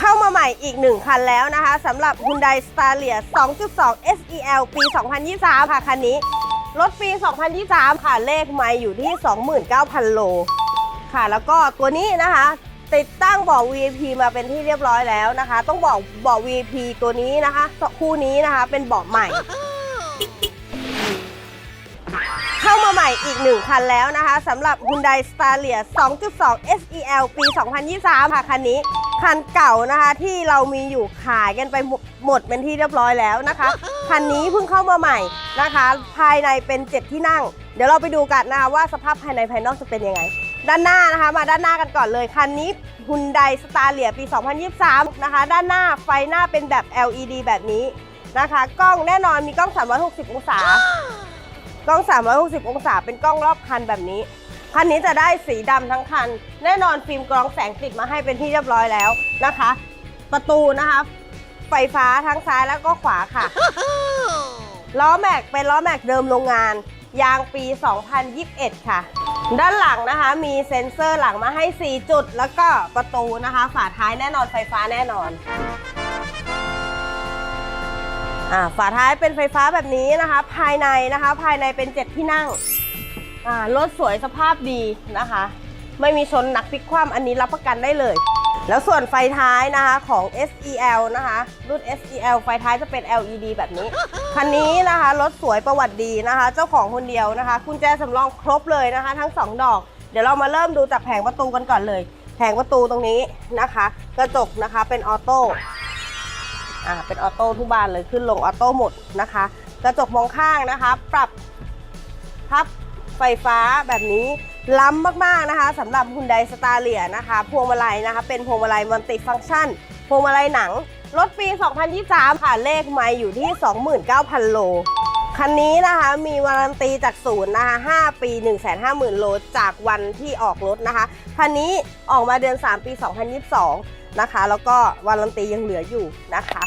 เข้ามาใหม่อีก 1 คันแล้วนะคะสำหรับ Hyundai Staria 2.2 SEL ปี 2023 ค่ะคันนี้ รถปี 2023 ค่ะเลขไม่อยู่ที่ 29,000 โล ค่ะ แล้วก็ตัวนี้นะคะติดตั้งเบาะ VIP มาเป็นที่เรียบร้อยแล้วนะคะ ต้องบอกเบาะ VIP ตัวนี้นะคะคู่นี้นะคะเป็นเบาะใหม่ เข้ามาใหม่อีก 1 คันแล้วนะคะสำหรับ Hyundai Staria 2.2 SEL ปี 2023 ค่ะคันนี้ คันเก่านะคะที่เรามีอยู่ขายกันไปหมดเป็นที่เรียบร้อยแล้วนะคะ คันนี้เพิ่งเข้ามาใหม่นะคะ ภายในเป็น7ที่นั่ง เดี๋ยวเราไปดูกันนะคะว่าสภาพภายในภายนอกจะเป็นยังไง ด้านหน้านะคะมาด้านหน้ากันก่อนเลย คันนี้ Hyundai Staria ปี 2023 นะคะ ด้านหน้าไฟหน้าเป็นแบบ LED แบบนี้นะคะ กล้องแน่นอนมีกล้อง 360 องศากล้อง 360 องศาเป็นกล้องรอบคันแบบนี้ คันนี้จะได้สีดำทั้งคัน แน่นอนฟิล์มกรองแสงติดมาให้เป็นที่เรียบร้อยแล้วนะคะ ประตูนะคะ ไฟฟ้าทั้งซ้ายแล้วก็ขวาค่ะ ล้อแม็กเป็นล้อแม็กเดิมโรงงาน ยางปี 2021 ค่ะ ด้านหลังนะคะ มีเซ็นเซอร์หลังมาให้ 4 จุด แล้วก็ประตูนะคะ ฝาท้ายแน่นอนไฟฟ้าแน่นอนอ่าฝาท้ายเป็นไฟฟ้าแบบนี้นะคะ ภายในนะคะ ภายในเป็น 7 ที่นั่งอ่า รถสวยสภาพดีนะคะ ไม่มีชนหนักพลิกคว่ำอันนี้รับประกันได้เลย แล้วส่วนไฟท้ายนะคะของ SEL นะคะ รุ่น SEL ไฟท้ายจะเป็น LED แบบนี้ คันนี้นะคะรถสวยประวัติดีนะคะ เจ้าของคนเดียวนะคะกุญแจสำรองครบเลยนะคะ ทั้ง 2 ดอก เดี๋ยวเรามาเริ่มดูจากแผงประตูกันก่อนเลย แผงประตูตรงนี้นะคะ กระจกนะคะเป็นออโต้อ่าเป็นออโต้ทุกบานเลยขึ้นลงออโต้หมดนะคะ กระจกมองข้างนะคะ ปรับพับ ไฟฟ้าแบบนี้ล้ำมากๆนะคะสำหรับ Hyundai Staria นะคะ พวงมาลัยนะคะ เป็นพวงมาลัยมัลติฟัง c t ชัน พวงมาลัยหนัง รถปี 2023 ค่ะ เลขไม่อยู่ที่ 29,000 โล คันนี้นะคะมีวารันตีจากศูนย์นะคะ 5 ปี 150,000 โล จากวันที่ออกรถนะคะ คันนี้ออกมาเดือน 3 ปี 2022 นะคะ แล้วก็วารันตียังเหลืออยู่นะคะ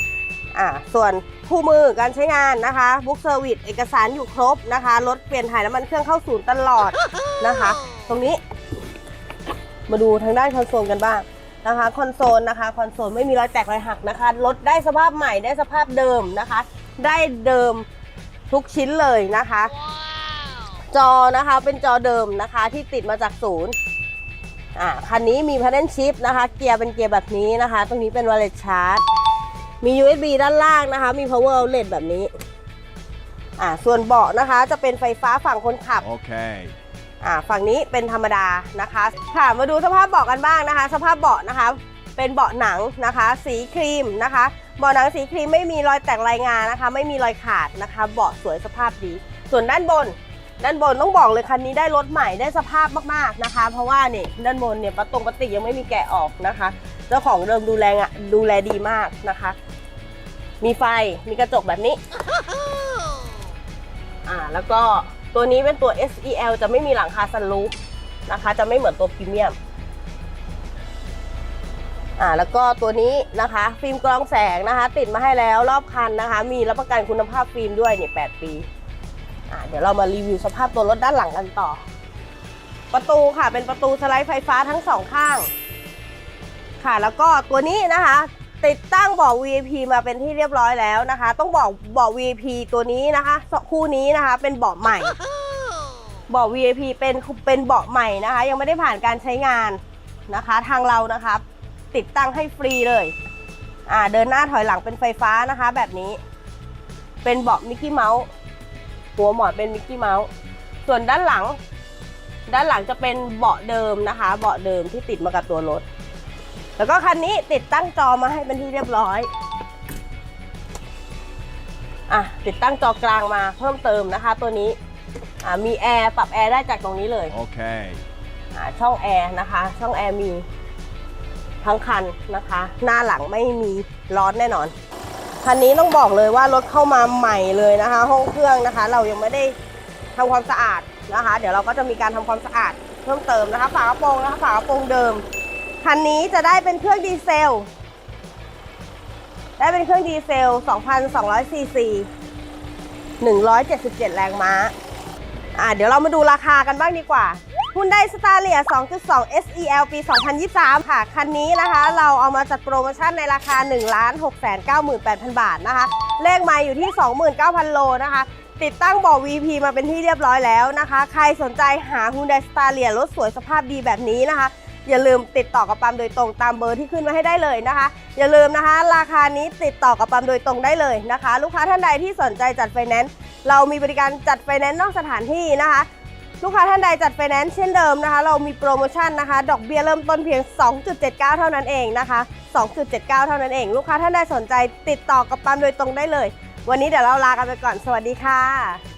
อ่าส่วนคู่มือการใช้งานนะคะบุ๊กเซอร์วิสเอกสารอยู่ครบนะคะรถเปลี่ยนถ่ายน้ำมันเครื่องเข้าศูนย์ตลอดนะคะ ตรงนี้มาดูทางด้านคอนโซลกันบ้างนะคะคอนโซลนะคะคอนโซลไม่มีรอยแตกรอยหักนะคะรถได้สภาพใหม่ได้สภาพเดิมนะคะ ได้เดิมทุกชิ้นเลยนะคะ จอนะคะเป็นจอเดิมนะคะที่ติดมาจากศูนย์อ่าคันนี้มี paddle shift นะคะ เกียร์เป็นเกียร์แบบนี้นะคะ ตรงนี้เป็น wireless charge มี USB ด้านล่างนะคะ มี power outlet แบบนี้ อ่า ส่วนเบาะนะคะจะเป็นไฟฟ้าฝั่งคนขับ Okay. อ่า ฝั่งนี้เป็นธรรมดานะคะ ค่ะ มาดูสภาพเบาะกันบ้างนะคะ สภาพเบาะนะคะ เป็นเบาะหนังนะคะ สีครีมนะคะ เบาะหนังสีครีมไม่มีรอยแตกรายงานนะคะ ไม่มีรอยขาดนะคะ เบาะสวยสภาพดี ส่วนด้านบน ด้านบนต้องบอกเลยคันนี้ได้รถใหม่ได้สภาพมากๆนะคะ เพราะว่าเนี่ยด้านบนเนี่ยประตงประติกยังไม่มีแกะออกนะคะ เจ้าของเดิมดูแลงะดูแลดีมากนะคะ มีไฟมีกระจกแบบนี้อ่าแล้วก็ตัวนี้เป็นตัว SEL จะไม่มีหลังคาซันรูฟนะคะ จะไม่เหมือนตัวพรีเมียมอ่าแล้วก็ตัวนี้นะคะ ฟิล์มกรองแสงนะคะ ติดมาให้แล้วรอบคันนะคะ มีรับประกันคุณภาพฟิล์มด้วยเนี่ย8ปี เดี๋ยวเรามารีวิวสภาพตัวรถด้านหลังกันต่อ ประตูค่ะเป็นประตูสไลด์ไฟฟ้าทั้งสองข้าง ค่ะแล้วก็ตัวนี้นะคะ ติดตั้งเบาะ VIP มาเป็นที่เรียบร้อยแล้วนะคะ ต้องบอกเบาะ VIP ตัวนี้นะคะคู่นี้นะคะเป็นเบาะใหม่เบาะ VIP เป็นเป็นเบาะใหม่นะคะ ยังไม่ได้ผ่านการใช้งานนะคะ ทางเรานะคะติดตั้งให้ฟรีเลยอ่าเดินหน้าถอยหลังเป็นไฟฟ้านะคะ แบบนี้ เป็นเบาะมิกกี้เมาส์ หัวหมอนเป็นมิกกี้เมาส์ส่วนด้านหลัง ด้านหลังจะเป็นเบาะเดิมนะคะ เบาะเดิมที่ติดมากับตัวรถ แล้วก็คันนี้ติดตั้งจอมาให้เป็นที่เรียบร้อยอะติดตั้งจอกลางมาเพิ่มเติมนะคะ ตัวนี้อ่ามีแอร์ปรับแอร์ได้จากตรงนี้เลย Okay. อ่าช่องแอร์นะคะ ช่องแอร์มีทั้งคันนะคะ หน้าหลังไม่มีร้อนแน่นอน คันนี้ต้องบอกเลยว่ารถเข้ามาใหม่เลยนะคะ ห้องเครื่องนะคะ เรายังไม่ได้ทำความสะอาดนะคะ เดี๋ยวเราก็จะมีการทำความสะอาดเพิ่มเติมนะคะ ฝากระโปรงนะคะฝากระโปรงเดิมคันนี้จะได้เป็นเครื่องดีเซล ได้เป็นเครื่องดีเซล 2,200ซีซี177 แรงม้าอ่าเดี๋ยวเรามาดูราคากันบ้างดีกว่า n ไดสตาร์เลีย2.2 SEL ปี 2023 ค่ะ คันนี้นะคะ เราเอามาจัดโปรโมชั่นในราคา 1 6 9 8 0 0 0 บาทนะคะ เลขไมาอยู่ที่ 29,000 โลนะคะ ติดตั้งเบอ VP มาเป็นที่เรียบร้อยแล้วนะคะ ใครสนใจหา Hyundai Staria รถสวยสภาพดีแบบนี้นะคะ อย่าลืมติดต่อกับปั๊มโดยตรงตามเบอร์ที่ขึ้นมาให้ได้เลยนะคะ อย่าลืมนะคะ ราคานี้ติดต่อกับปั๊มโดยตรงได้เลยนะคะ ลูกค้าท่านใดที่สนใจจัดไฟแนนซ์เรามีบริการจัดไฟแนนซ์นอกสถานที่นะคะ ลูกค้าท่านใดจัดไฟแนนซ์เช่นเดิมนะคะ เรามีโปรโมชั่นนะคะ ดอกเบี้ยเริ่มต้นเพียง 2.79 เท่านั้นเองนะคะ 2.79 เท่านั้นเอง ลูกค้าท่านใดสนใจติดต่อกับปั๊มโดยตรงได้เลย วันนี้เดี๋ยวเราลากันไปก่อน สวัสดีค่ะ